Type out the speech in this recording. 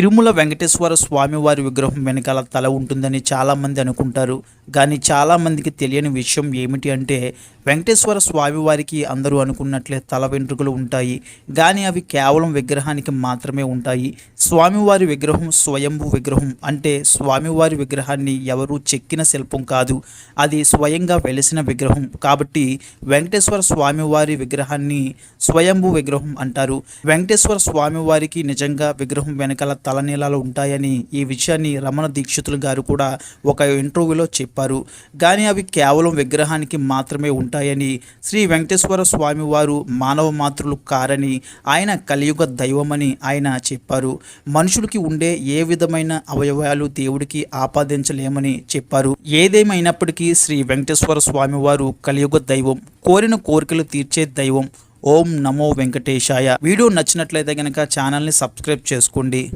తిరుమల వెంకటేశ్వర స్వామి వారి విగ్రహం వెనకాల తల ఉంటుందని చాలామంది అనుకుంటారు. కానీ చాలామందికి తెలియని విషయం ఏమిటి అంటే వెంకటేశ్వర స్వామి వారికి అందరూ అనుకున్నట్లే తల వెంట్రుకలు ఉంటాయి. కానీ అవి కేవలం విగ్రహానికి మాత్రమే ఉంటాయి. స్వామివారి విగ్రహం స్వయంభు విగ్రహం అంటే స్వామివారి విగ్రహాన్ని ఎవరూ చెక్కిన శిల్పం కాదు. అది స్వయంగా వెలిసిన విగ్రహం. కాబట్టి వెంకటేశ్వర స్వామివారి విగ్రహాన్ని స్వయంభు విగ్రహం అంటారు. వెంకటేశ్వర స్వామివారికి నిజంగా విగ్రహం వెనకాల తలనీలాలు ఉంటాయని ఈ విషయాన్ని రమణ దీక్షితులు గారు కూడా ఒక ఇంటర్వ్యూలో చెప్పారు. కానీ అవి కేవలం విగ్రహానికి మాత్రమే ఉంటాయని శ్రీ వెంకటేశ్వర స్వామి వారు మానవ మాతృలు కారని ఆయన కలియుగ దైవమని ఆయన చెప్పారు. మనుషులకి ఉండే ఏ విధమైన అవయవాలు దేవుడికి ఆపాదించలేమని చెప్పారు. ఏదేమైనప్పటికీ శ్రీ వెంకటేశ్వర స్వామి వారు కలియుగ దైవం కోరిన కోరికలు తీర్చే దైవం. ఓం నమో వెంకటేశాయ. వీడియో నచ్చినట్లయితే కనుక ఛానల్ని సబ్స్క్రైబ్ చేసుకోండి.